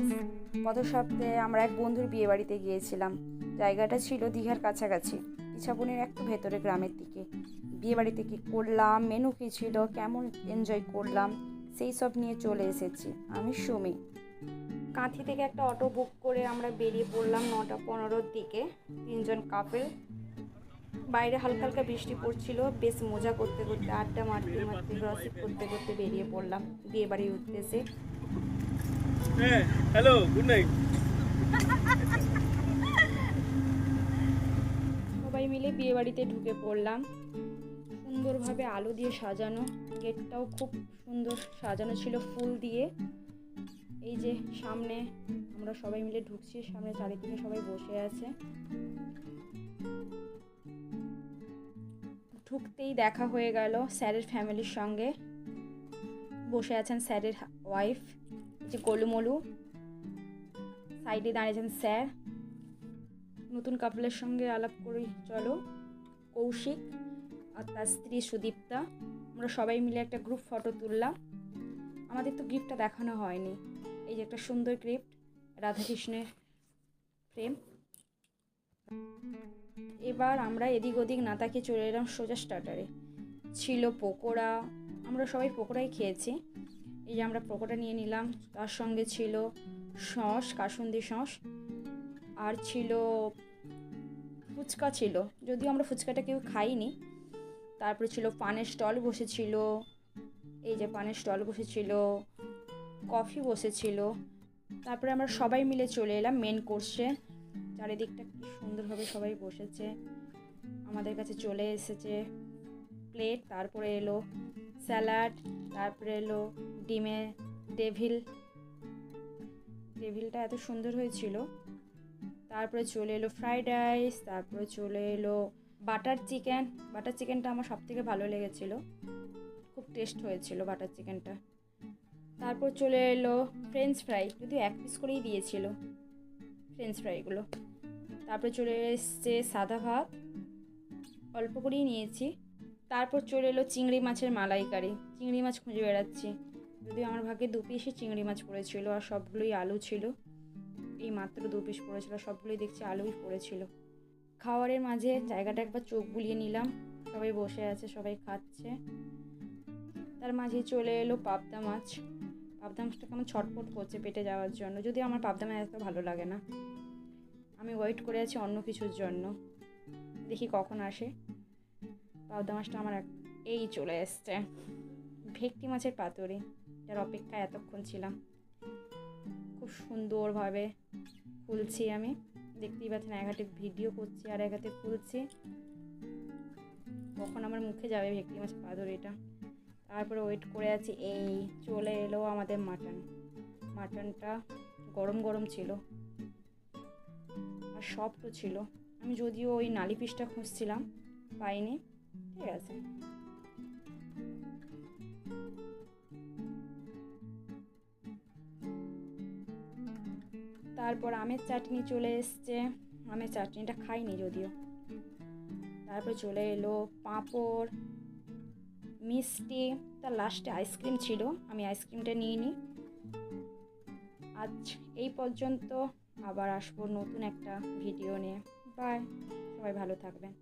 Friends গত সপ্তাহে আমরা এক বন্ধুর বিয়ে বাড়িতে গিয়েছিলাম। জায়গাটা ছিল দীঘার কাছাকাছি, ইছাপুনের একটু ভেতরে গ্রামের দিকে। বিয়ে বাড়িতে কী করলাম মেনু কী ছিল, কেমন এনজয় করলাম, সেই সব নিয়ে চলে এসেছি। আমি সুমি। কাঁথি থেকে একটা অটো বুক করে আমরা বেরিয়ে পড়লাম নটা পনেরোর দিকে। তিনজন কাপেল বাইরে হালকা হালকা বৃষ্টি পড়ছিল, বেশ মজা করতে করতে, আড্ডা মারতে মারতে গসিপ করতে করতে বেরিয়ে পড়লাম। বিয়ে বাড়ির উদ্দেশ্যে। হ্যাঁ হ্যালো গুড নাইট সবাই মিলে বিয়ে বাড়িতে ঢুকে পড়লাম। সুন্দরভাবে আলো দিয়ে সাজানো। গেটটাও খুব সুন্দর সাজানো ছিল ফুল দিয়ে। এই যে সামনে আমরা সবাই মিলে ঢুকছি, সামনে চারিদিকে সবাই বসে আছে। ঢুকতেই দেখা হয়ে গেল স্যারের ফ্যামিলির সঙ্গে। বসে আছেন স্যারের ওয়াইফ যে গোলুমলু। সাইডে দাঁড়িয়েছেন স্যার। নতুন কাপলের সঙ্গে আলাপ করি, চলো। কৌশিক আর তার স্ত্রী সুদীপ্তা। আমরা সবাই মিলে একটা গ্রুপ ফটো তুললাম। আমাদের তো গিফটটা দেখানো হয়নি। এই যে একটা সুন্দর গিফট রাধাকৃষ্ণের প্রেম। এবার আমরা এদিক ওদিক না তাকিয়ে চলে এলাম সোজা স্টার্টারে ছিল পকোড়া আমরা সবাই পকোড়াই খেয়েছি। এই যে আমরা পকোড়া নিয়ে নিলাম, তার সঙ্গে ছিল সস, কাসুন্দি সস, আর ছিল ফুচকা ছিল। যদিও আমরা ফুচকাটা কেউ খাইনি। তারপরে ছিল পানের স্টল বসেছিল, এই যে পানের স্টল বসেছিল, কফি বসেছিল। তারপরে আমরা সবাই মিলে চলে এলাম মেন কোর্সে চারিদিকটা কি সুন্দরভাবে সবাই বসেছে। আমাদের কাছে চলে এসেছে প্লেট তারপরে এলো স্যালাড, তারপরে এলো ডিমে ডেভিল। ডেভিলটা এত সুন্দর হয়েছিল। তারপরে চলে এলো ফ্রাইড রাইস, তারপরে চলে এলো বাটার চিকেন। বাটার চিকেনটা আমার সব থেকে ভালো লেগেছিলো। খুব টেস্ট হয়েছিল বাটার চিকেনটা। তারপর চলে এলো ফ্রেঞ্চ ফ্রাই, যদিও এক পিস করেই দিয়েছিল ফ্রেঞ্চ ফ্রাইগুলো। তারপরে চলে এসছে সাদা ভাত। অল্প করেই নিয়েছি। তারপর চলে এলো চিংড়ি মাছের মালাইকারি। চিংড়ি মাছ খুঁজে বেড়াচ্ছি। যদিও আমার ভাগে দু পিসই চিংড়ি মাছ পড়েছিল আর সবগুলোই আলু ছিল। এই মাত্র দু পিস পড়েছিল, সবগুলোই দেখছি আলুই পড়েছিল। খাওয়ারের মাঝে জায়গাটা একবার চোখ বুলিয়ে নিলাম। সবাই বসে আছে, সবাই খাচ্ছে। তার মাঝে চলে এলো পাবদা মাছ। পাবদা মাছটা কেমন ছটফট করছে পেটে যাওয়ার জন্য। যদিও আমার পাবদা মাছ এত ভালো লাগে না। আমি ওয়েট করে আছি অন্য কিছুর জন্য। দেখি কখন আসে। পাবদা মাছটা আমার এই চলে এসছে। ভেটকি মাছের পাতুরি, যার অপেক্ষায় এতক্ষণ ছিলাম। খুব সুন্দরভাবে খুলছি আমি। দেখতেই পাচ্ছেন, এক হাতে ভিডিও করছি আর এক হাতে খুলছি। কখন আমার মুখে যাবে ভেটকি মাছের পাতুরিটা? তারপরে ওয়েট করে আছি, এই চলে এলো আমাদের মাটন মাটনটা গরম গরম ছিল। আর সফটও ছিল। আমি যদিও ওই নালি পিসটা খুঁজছিলাম, পাইনি। ঠিক আছে। তারপর আমের চাটনি চলে এসছে। আমের চাটনিটা খাইনি যদিও। তারপর চলে এলো পাঁপড়, মিষ্টি, তার লাস্টে আইসক্রিম ছিল। আমি আইসক্রিমটা নিয়ে নিই আজ এই পর্যন্ত আবার আসব নতুন একটা ভিডিও নিয়ে। বাই সবাই ভালো থাকবেন।